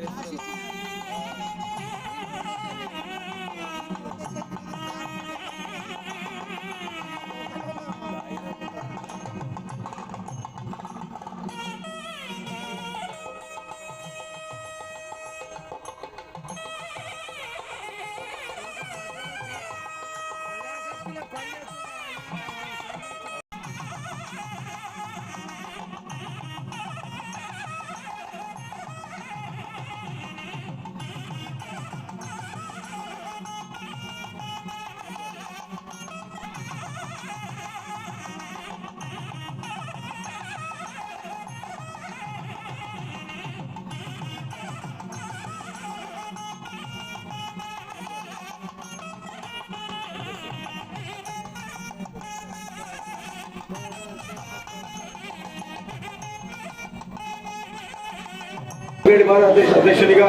Gracias. భారత భారతదేశ అధ్యక్షునిగా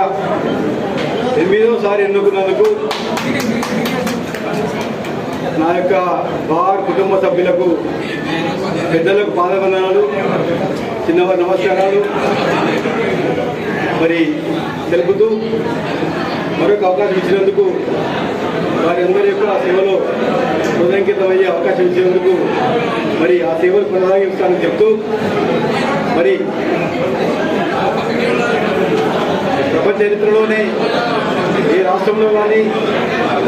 ఎనిమిదోసారి ఎన్నుకున్నందుకు నా యొక్క బార్ కుటుంబ సభ్యులకు పెద్దలకు పాదవందనాలు చిన్నవారి నమస్కారాలు. మరి తెలుపుతూ మరొక అవకాశం ఇచ్చినందుకు వారి అందరి యొక్క సేవలో హృదయంకితమయ్యే అవకాశం ఇచ్చినందుకు మరి ఆ సేవలు కొనసాగిస్తానని చెప్తూ మరి ప్రపంచ చరిత్రలోనే ఈ రాష్ట్రంలో కానీ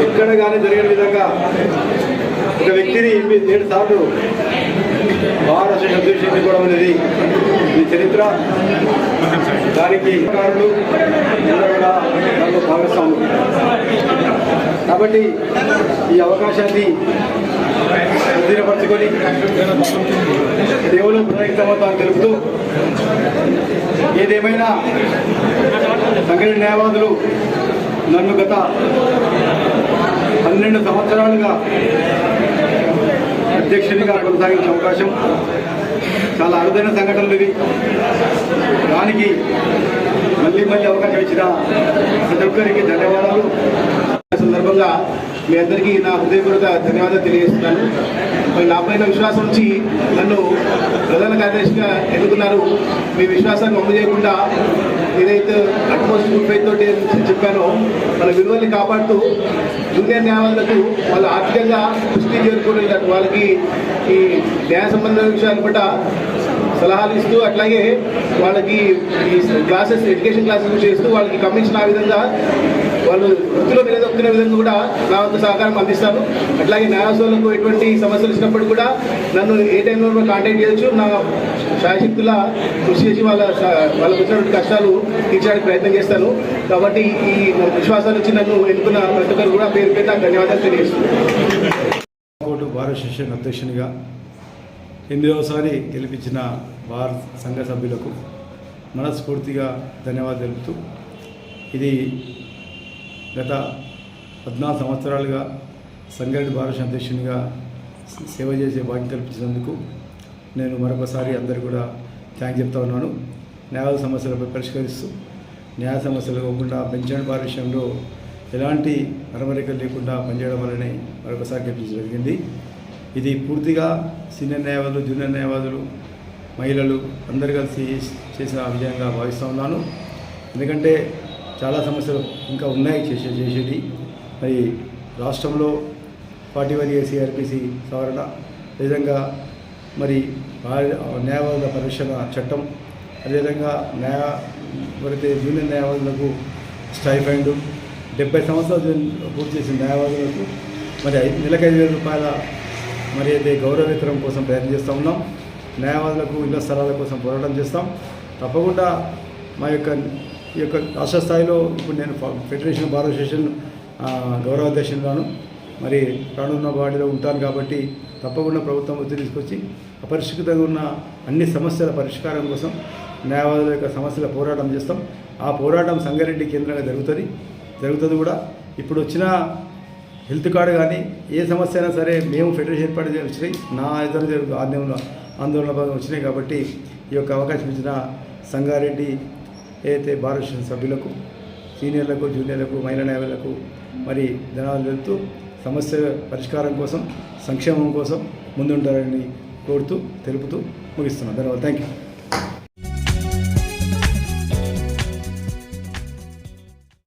ఎక్కడ కానీ జరిగిన విధంగా ఒక వ్యక్తిని ఎనిమిది ఏడు సార్లు భారత అధ్యక్షుడు అనేది ఈ చరిత్ర దానికి కారులు అందరూ కూడా దాంట్లో భాగస్వాములు కాబట్టి ఈ అవకాశాన్ని స్వాధీనపరచుకొని దేవుడు ప్రయత్నమవుతాను తెలుపుతూ ఏదేమైనా సంఘటన న్యాయవాదులు నన్ను గత పన్నెండు సంవత్సరాలుగా అధ్యక్షునిగా కొనసాగించే అవకాశం చాలా అరుదైన సంఘటనలు ఇవి. దానికి మళ్ళీ మళ్ళీ అవకాశం ఇచ్చిన ప్రతి ఒక్కరికి ధన్యవాదాలు. సందర్భంగా మీ అందరికీ నా హృదయపూర్వక ధన్యవాదాలు తెలియజేస్తున్నాను. మరి నా పైన విశ్వాసం ఉంచి నన్ను ప్రధాన కార్యదర్శిగా ఎన్నుకున్నారు. మీ విశ్వాసాన్ని అమలు చేయకుండా ఏదైతే అట్మోస్ట్ గుడ్ ఫైత్ తోటి చెప్పానో మన విలువల్ని కాపాడుతూ జూనియర్ న్యాయవాదులకు వాళ్ళు ఆర్థికంగా దృష్టి చేరుకునేటట్టు వాళ్ళకి ఈ న్యాయ సంబంధ విషయాలు కూడా సలహాలు ఇస్తూ అట్లాగే వాళ్ళకి ఈ క్లాసెస్ ఎడ్యుకేషన్ క్లాసెస్ చేస్తూ వాళ్ళకి కమిషన్ ఆ విధంగా వాళ్ళు వృత్తిలో నిలదొక్కునే విధంగా కూడా నా వంతు సహకారం అందిస్తాను అట్లాగే న్యాయవాదులకు ఎటువంటి సమస్యలు వచ్చినప్పుడు కూడా నన్ను ఏ టైంలో కాంటాక్ట్ చేయొచ్చు. నా శాయశక్తుల కృషి చేసి వాళ్ళ స- వాళ్ళకు వచ్చినటువంటి కష్టాలు తీర్చడానికి ప్రయత్నం చేస్తాను కాబట్టి ఈ విశ్వాసాలు వచ్చి నన్ను ఎన్నుకున్న ప్రతి ఒక్కరు కూడా పేరు పేరు ధన్యవాదాలు తెలియజేస్తున్నాను కోర్టు భారత అసోసియేషన్ అధ్యక్షునిగా ఎనిమిదవసారి గెలిపించిన బార్ సంఘ సభ్యులకు మనస్ఫూర్తిగా ధన్యవాదాలు తెలుపుతూ ఇది గత పద్నాలుగు సంవత్సరాలుగా సంగారెడ్డి భారత అధ్యక్షునిగా సేవ చేసే భాగ్యం కల్పించినందుకు నేను మరొకసారి అందరు కూడా థ్యాంక్ చెప్తా ఉన్నాను. న్యాయ సమస్యలపై పరిష్కరిస్తూ న్యాయ సమస్యలు కాకుండా పెన్షన్ బార్ విషయంలో ఎలాంటి అరమరికలు లేకుండా పనిచేయడం వల్లనే మరొకసారి గెలిపించడం జరిగింది. ఇది పూర్తిగా సీనియర్ న్యాయవాదులు జూనియర్ న్యాయవాదులు మహిళలు అందరు కలిసి చేసిన విజయంగా భావిస్తూ ఉన్నాను. ఎందుకంటే చాలా సమస్యలు ఇంకా ఉన్నాయి చేసే చేసేది. మరి రాష్ట్రంలో ఫార్టీ వన్ ఏ సిఆర్పిసి సవరణ అదేవిధంగా మరి న్యాయవాదుల పరిరక్షణ చట్టం అదేవిధంగా న్యాయ ఎవరైతే జూనియర్ న్యాయవాదులకు స్టైఫండ్ డెబ్బై సంవత్సరాలు పూర్తి చేసిన న్యాయవాదులకు మరి ఐదు నెలకు ఐదు వేల రూపాయల మరి అయితే గౌరవేతరం కోసం ప్రయత్నం చేస్తూ ఉన్నాం. న్యాయవాదులకు ఇళ్ళ స్థలాల కోసం పోరాటం చేస్తాం. తప్పకుండా మా యొక్క ఈ యొక్క రాష్ట్ర స్థాయిలో ఇప్పుడు నేను ఫెడరేషన్ బార్ అసోసియేషన్ గౌరవాధ్యక్షులను మరి రానున్న వాడిలో ఉంటాను కాబట్టి తప్పకుండా ప్రభుత్వం ఒత్తిడి తీసుకొచ్చి అపరిష్కృతంగా ఉన్న అన్ని సమస్యల పరిష్కారం కోసం న్యాయవాదుల యొక్క సమస్యల పోరాటం చేస్తాం. ఆ పోరాటం సంగారెడ్డి కేంద్రంగా జరుగుతుంది. జరుగుతుంది కూడా. ఇప్పుడు వచ్చిన హెల్త్ కార్డు కానీ ఏ సమస్య అయినా సరే మేము ఫెడరేషన్ ఏర్పాటు వచ్చినాయి. నా ఇద్దరు జరుగు ఆందోళన ఆందోళన భాగం వచ్చినాయి కాబట్టి ఈ యొక్క అవకాశం ఇచ్చిన సంగారెడ్డి ఏదైతే భారత సభ్యులకు సీనియర్లకు జూనియర్లకు మహిళా న్యాయాలకు మరి ధనాలు వెళ్తూ సమస్య పరిష్కారం కోసం సంక్షేమం కోసం ముందుంటారని కోరుతూ తెలుపుతూ ముగిస్తున్నాను ధన్యవాదాలు. Thank you